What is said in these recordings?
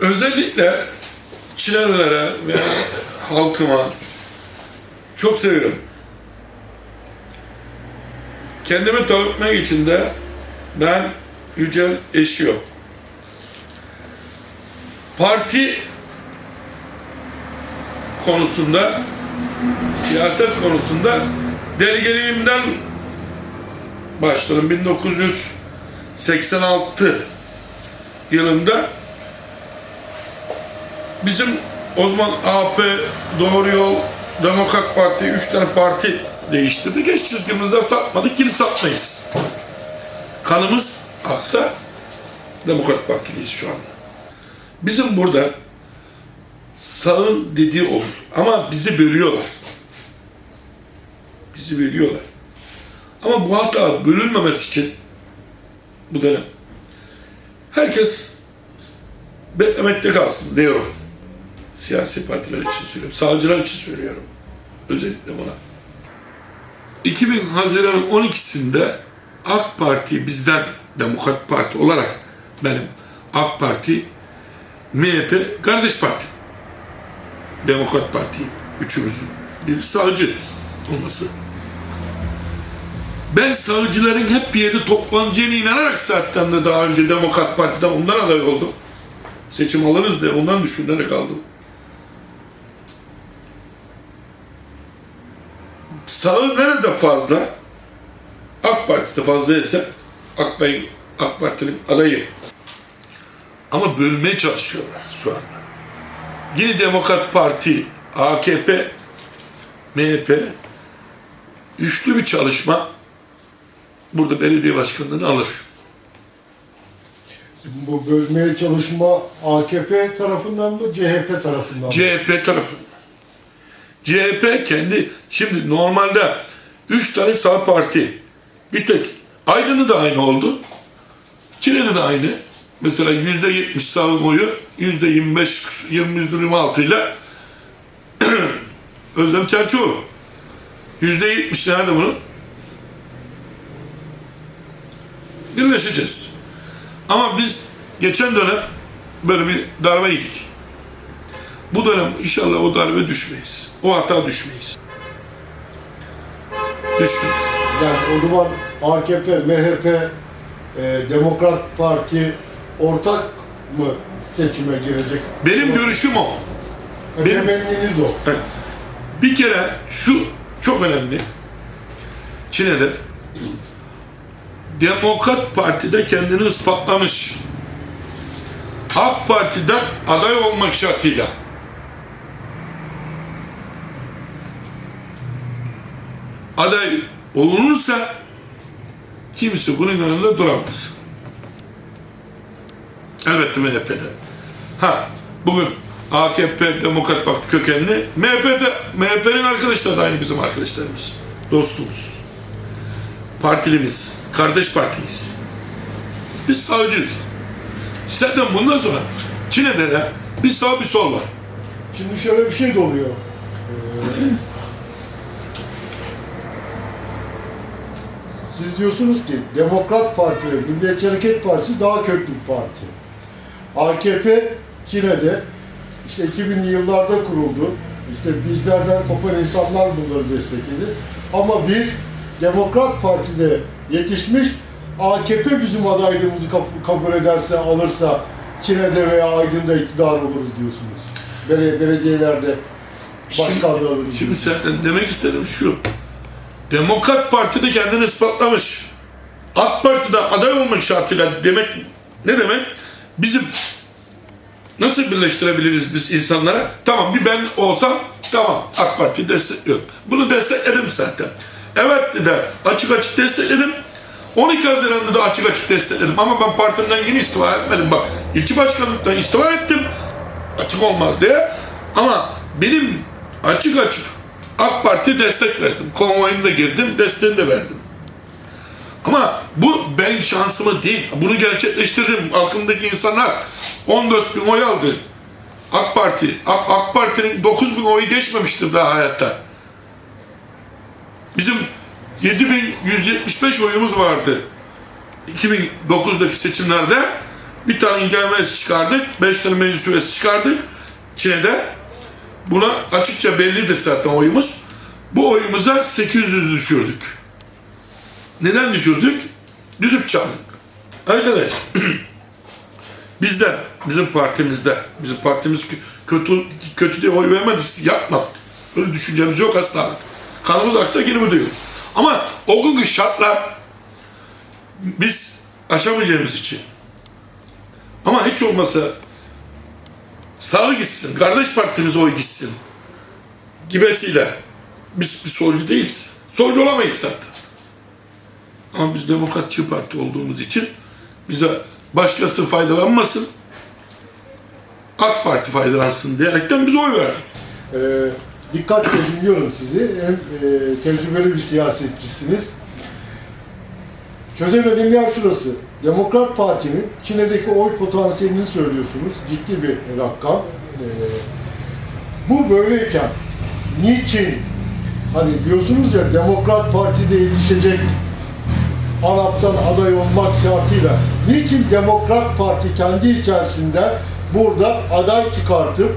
Özellikle Çinelilere ve halkıma çok seviyorum. Kendimi tanıtmak için de ben Yücel Eşiyor. Parti konusunda, siyaset konusunda delegeliğimden başladım. 1986 yılında bizim o zaman AP, Doğru Yol, Demokrat Parti, üç tane parti değiştirdik. Geç çizgimizde satmadık, yine satmayız. Kanımız aksa Demokrat Partiliyiz şu anda. Bizim burada sağın dediği olur. Ama bizi bölüyorlar. Bizi bölüyorlar. Ama bu hata bölünmemesi için bu dönem herkes beklemekte kalsın diyorum. Siyasi partiler için söylüyorum. Sağcılar için söylüyorum. Özellikle buna. 2000 Haziran 12'sinde AK Parti bizden Demokrat Parti olarak benim AK Parti MHP kardeş parti. Demokrat Parti üçümüzün bir sağcı olması. Ben sağcıların hep bir yerde toplanacağına inanarak zaten de daha önce Demokrat Parti'den ondan aday oldum. Seçim alırız diye ondan düşünerek aldım. Sağı nerede fazla? AK Parti'de fazla ise AK, Bey, AK Parti'nin adayı. Ama bölmeye çalışıyorlar şu anda. Yine Demokrat Parti, AKP, MHP üçlü bir çalışma burada belediye başkanlığını alır. Bu bölmeye çalışma AKP tarafından mı CHP tarafından mı? CHP tarafı. CHP kendi şimdi normalde üç tane sağ parti bir tek Aydın'ı da aynı oldu. Çin'de de aynı. Mesela yüzde yetmiş sağın oyu yüzde yirmi beş, yirmi altı ile Özlem Çerçoğlu. Yüzde yetmiş nerede bunun? Birleşeceğiz. Ama biz geçen dönem böyle bir darbe yedik. Bu dönem inşallah o darbe düşmeyiz. O hata düşmeyiz. Düşmeyiz. Yani o zaman AKP, MHP, e, Demokrat Parti ortak mı seçime girecek? Benim görüşüm o. E, benim- Temenniniz o. Evet. Bir kere şu çok önemli. Çin'de Demokrat Parti'de kendini ispatlamış. AK Parti'den aday olmak şartıyla. Aday olunursa kimse bunun yanında duramaz. Elbette MHP'de. Ha, bugün AKP Demokrat Parti kökenli, MHP'de, MHP'nin arkadaşları da aynı bizim arkadaşlarımız. Dostumuz. Partilimiz, kardeş partiyiz. Biz sağcıyız. Zaten bundan sonra Çin'de de bir sağ bir sol var. Şimdi şöyle bir şey de oluyor. Ee, Siz diyorsunuz ki Demokrat Parti ve Milliyetçi Hareket Partisi daha köklü bir parti. AKP Çin'de işte 2000'li yıllarda kuruldu. İşte bizlerden kopan insanlar bunları destekledi. Ama biz Demokrat Parti'de yetişmiş AKP bizim adaylığımızı kabul ederse, alırsa Çin'de veya Aydın'da iktidar oluruz diyorsunuz. Bele- belediyelerde başkanlığı alırız. Şimdi zaten demek istedim şu. Demokrat Parti de kendini ispatlamış. AK Parti'de aday olmak şartıyla demek ne demek? Bizim nasıl birleştirebiliriz biz insanlara? Tamam bir ben olsam tamam AK Parti'yi destekliyorum. Bunu destekledim zaten. Evet de açık açık destekledim. 12 Haziran'da da açık açık destekledim. Ama ben partimden yine istifa etmedim. Bak ilçe başkanlıktan istifa ettim. Açık olmaz diye. Ama benim açık açık AK Parti destek verdim. Konvoyuna da girdim, desteğini de verdim. Ama bu benim şansımı değil. Bunu gerçekleştirdim. Halkımdaki insanlar 14 bin oy aldı. AK Parti. AK, AK Parti'nin 9 bin oyu geçmemiştir daha hayatta. Bizim 7175 oyumuz vardı. 2009'daki seçimlerde Bir tane meclis çıkardık. Beş tane meclis üyesi çıkardık. Çin'de. Buna açıkça bellidir zaten oyumuz. Bu oyumuza 800 düşürdük. Neden düşürdük? Düdük çaldık. Arkadaş, bizden, bizim partimizde, bizim partimiz kö- kötü kötü diye oy vermedik, yapmadık. Öyle düşüncemiz yok asla. Kanımız aksa yine mi diyoruz. Ama o günkü şartlar biz aşamayacağımız için. Ama hiç olmasa sağa gitsin, kardeş partimize oy gitsin gibesiyle biz bir solcu değiliz. Solcu olamayız zaten. Ama biz demokratçı parti olduğumuz için bize başkası faydalanmasın, AK Parti faydalansın diyerekten biz oy verdik. Ee, dikkatle dinliyorum sizi. Hem e, tecrübeli bir siyasetçisiniz. Çözemediğim yer şurası. Demokrat Parti'nin Çin'deki oy potansiyelini söylüyorsunuz. Ciddi bir rakam. Ee, bu böyleyken niçin hani diyorsunuz ya Demokrat Parti'de yetişecek Arap'tan aday olmak şartıyla niçin Demokrat Parti kendi içerisinde burada aday çıkartıp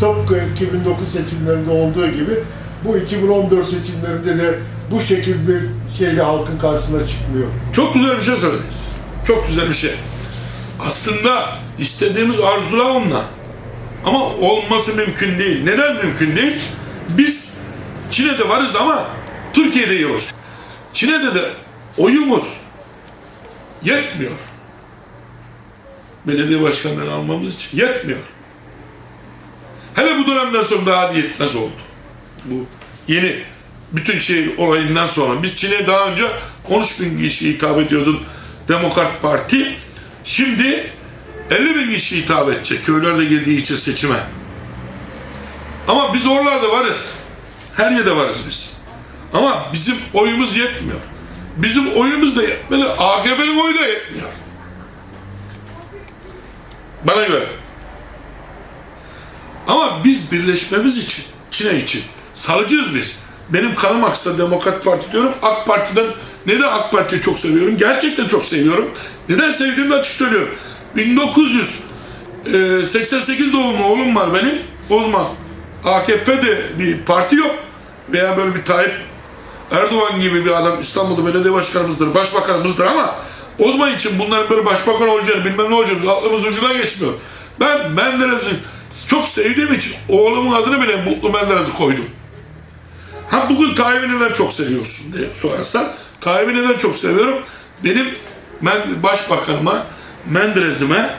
tıpkı 2009 seçimlerinde olduğu gibi bu 2014 seçimlerinde de bu şekilde bir şeyle halkın karşısına çıkmıyor. Çok güzel bir şey söylediniz. Çok güzel bir şey. Aslında istediğimiz arzular onunla. Ama olması mümkün değil. Neden mümkün değil? Biz Çin'de varız ama Türkiye'de yokuz. Çin'de de oyumuz yetmiyor. Belediye başkanlarını almamız için yetmiyor. Hele bu dönemden sonra daha da yetmez oldu. Bu yeni bütün şey olayından sonra biz Çin'e daha önce 13 bin kişi hitap ediyordun Demokrat Parti. Şimdi 50 bin kişi hitap edecek köyler de girdiği için seçime. Ama biz oralarda varız. Her yerde varız biz. Ama bizim oyumuz yetmiyor. Bizim oyumuz da yetmeli. AKP'nin oyu da yetmiyor. Bana göre. Ama biz birleşmemiz için, Çin'e için salıcıyız biz. Benim kanım aksa Demokrat Parti diyorum. AK Parti'den neden AK Parti'yi çok seviyorum? Gerçekten çok seviyorum. Neden sevdiğimi açık söylüyorum. 1988 doğumlu oğlum var benim. O zaman AKP'de bir parti yok. Veya böyle bir Tayyip Erdoğan gibi bir adam İstanbul'da belediye başkanımızdır, başbakanımızdır ama o için bunların böyle başbakan olacağını, bilmem ne olacağını aklımız ucuna geçmiyor. Ben Menderes'i çok sevdiğim için oğlumun adını bile Mutlu Menderes'i koydum. Ha bugün Tayyip'i neden çok seviyorsun diye sorarsan, Tayyip'i neden çok seviyorum? Benim ben başbakanıma, Menderes'ime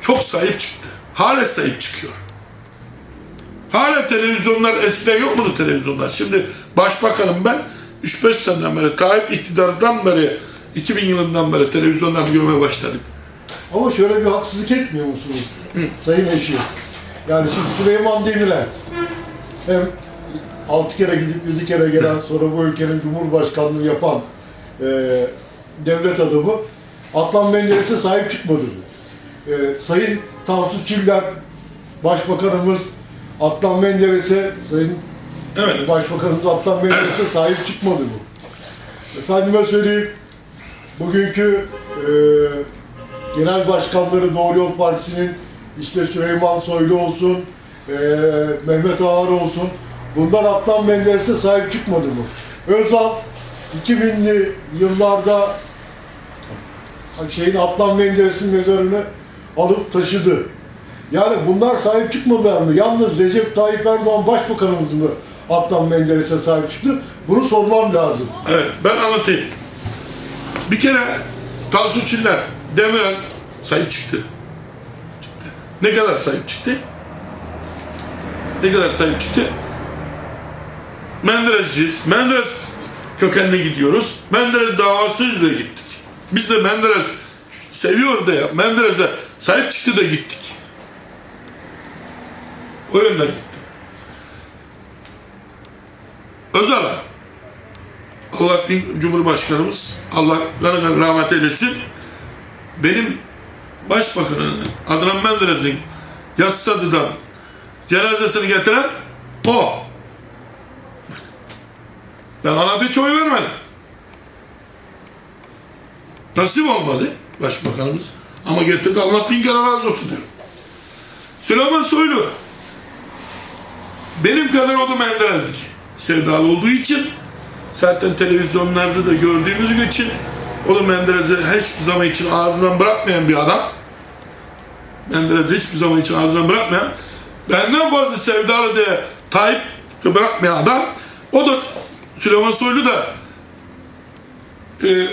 çok sahip çıktı. Hala sahip çıkıyor. Hala televizyonlar eskiden yok muydu televizyonlar? Şimdi başbakanım ben 3-5 seneden beri Tayyip iktidardan beri 2000 yılından beri televizyondan görmeye başladık. Ama şöyle bir haksızlık etmiyor musunuz Sayın Eşi? Yani şimdi Süleyman Demirel hem 6 kere gidip 7 kere gelen sonra bu ülkenin Cumhurbaşkanlığı yapan e, devlet adamı Adnan Menderes'e sahip çıkmadı. E, Sayın Tansu Çiller Başbakanımız Adnan Menderes'e Sayın Evet. Başbakanımız Adnan Menderes'e sahip çıkmadı bu. Efendime söyleyeyim, bugünkü e, genel başkanları Doğru Yol Partisi'nin işte Süleyman Soylu olsun, e, Mehmet Ağar olsun, bunlar Adnan Menderes'e sahip çıkmadı mı? Özal 2000'li yıllarda şeyin Adnan Menderes'in mezarını alıp taşıdı. Yani bunlar sahip çıkmadılar mı? Yalnız Recep Tayyip Erdoğan Başbakanımız mı Adnan Menderes'e sahip çıktı? Bunu sormam lazım. Evet ben anlatayım. Bir kere Tansu Çiller Demirel sahip çıktı. çıktı. Ne kadar sahip çıktı? Ne kadar sahip çıktı? Menderesciyiz. Menderes kökenli gidiyoruz. Menderes davasıyla gittik. Biz de Menderes seviyor da ya. Menderes'e sahip çıktı da gittik. O yönden gittim. Özal'a Allah bin Cumhurbaşkanımız Allah rahmet eylesin. Benim başbakanın Adnan Menderes'in Yassıdadı'dan cenazesini getiren o. Ben ona hiç oy vermedim. Nasip olmadı başbakanımız. Ama getirdi Allah bin kere razı olsun diyorum. Süleyman Soylu benim kadar o da. Sevdalı olduğu için zaten televizyonlarda da gördüğümüz için o da Menderes'i hiçbir zaman için ağzından bırakmayan bir adam. Menderes'i hiçbir zaman için ağzından bırakmayan benden fazla sevdalı diye Tayyip bırakmayan adam o da Süleyman Soylu da e,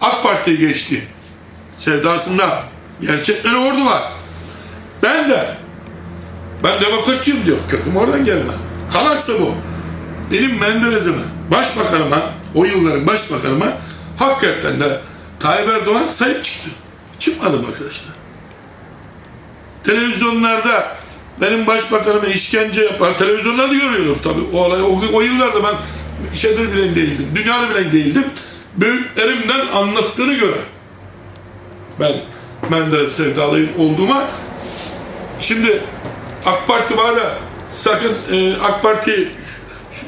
AK Parti'ye geçti. Sevdasında. Gerçekleri orada var. Ben de ben demokratçıyım diyor. Köküm oradan gelme. Kalaksa bu. Benim Menderes'ime, başbakanıma, o yılların başbakanıma hakikaten de Tayyip Erdoğan sahip çıktı. Çıkmadım arkadaşlar. Televizyonlarda benim başbakanıma işkence yapar. Televizyonlarda görüyorum tabii o olayı. O, o yıllarda ben şeyde bile değildim. Dünyada bile değildim. Büyüklerimden anlattığını göre ben Menderes sevdalıyım olduğuma Şimdi AK Parti bana sakın e, AK Parti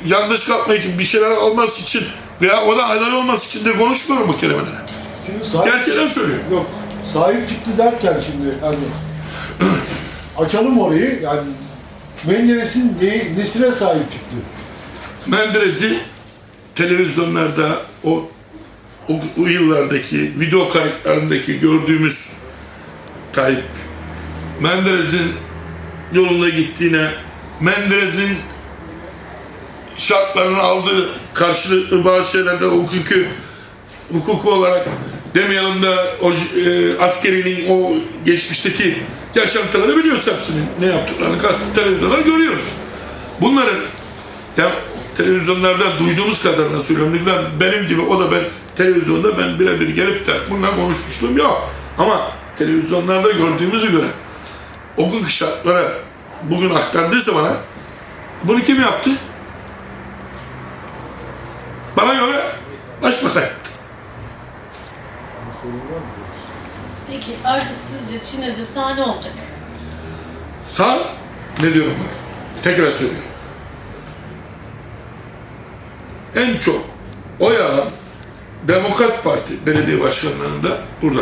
yanlış kalkma için bir şeyler alması için veya o da aday olması için de konuşmuyorum bu kelimeleri. Sahip, Gerçekten söylüyorum. yok, sahip çıktı derken şimdi hani açalım orayı yani Menderes'in ne, nesine sahip çıktı? Menderes'i televizyonlarda o, o, o yıllardaki video kayıtlarındaki gördüğümüz Tayyip Menderes'in yolunda gittiğine Menderes'in şartlarını aldığı karşılıklı bazı şeylerde hukuki hukuku olarak demeyelim de o e, askerinin o geçmişteki yaşantıları biliyoruz hepsini ne yaptıklarını kastı televizyonlar görüyoruz. Bunların ya televizyonlarda duyduğumuz kadarıyla söylüyorum. Ben, benim gibi o da ben televizyonda ben birebir gelip de bundan konuşmuşluğum yok. Ama televizyonlarda gördüğümüzü göre o günkü şartlara bugün aktardıysa bana bunu kim yaptı? Bana göre başbakan yaptı. Peki artık sizce Çin'e de sahne olacak. Sağ ne diyorum bak. Tekrar söylüyorum. En çok oy alan Demokrat Parti belediye başkanlarında burada.